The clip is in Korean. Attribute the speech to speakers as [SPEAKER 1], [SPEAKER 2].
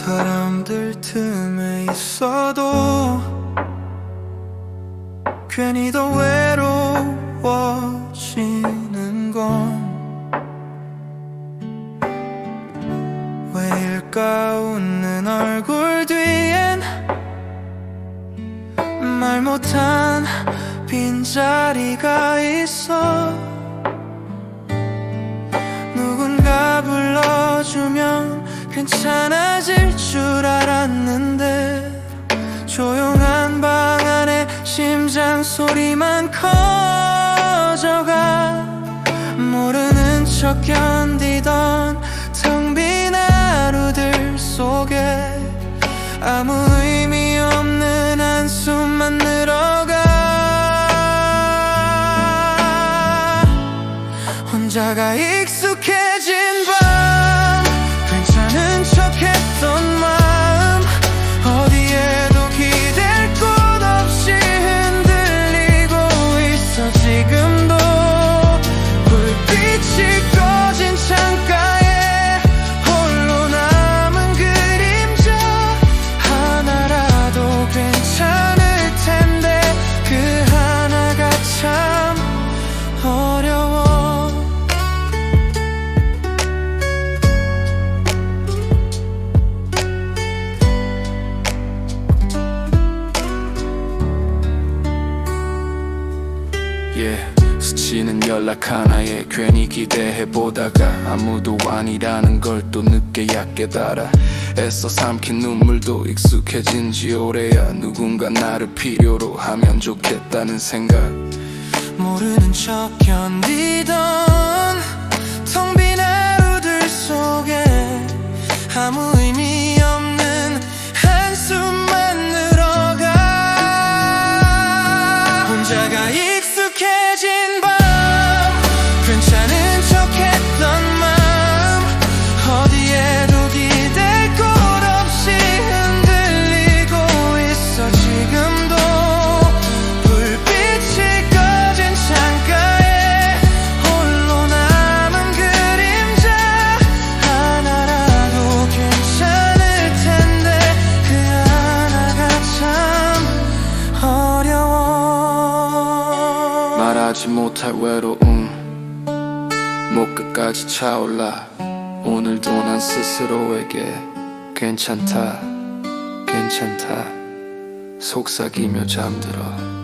[SPEAKER 1] 사람들 틈에 있어도 괜히 더 외로워지는 건 왜일까? 웃는 얼굴 뒤엔 말 못한 빈자리가 괜찮아질 줄 알았는데 조용한 방 안에 심장 소리만 커져가 모르는 척 견디던 텅 빈 하루들 속에 아무 의미 없는 한숨만 늘어가 혼자가 익숙해
[SPEAKER 2] yeah. 스치는 연락 하나에 괜히 기대해 보다가 아무도 아니라는 걸 또 늦게야 깨달아 애써 삼킨 눈물도 익숙해진 지 오래야 누군가 나를 필요로 하면 좋겠다는 생각
[SPEAKER 1] 모르는 척 견디던 텅 빈 하루들 속에 아무 의미 없는 한숨만 늘어가 혼자가 익
[SPEAKER 2] 말하지 못할 외로움. 목 끝까지 차올라. 오늘도 난 스스로에게 괜찮다 괜찮다. 속삭이며 잠들어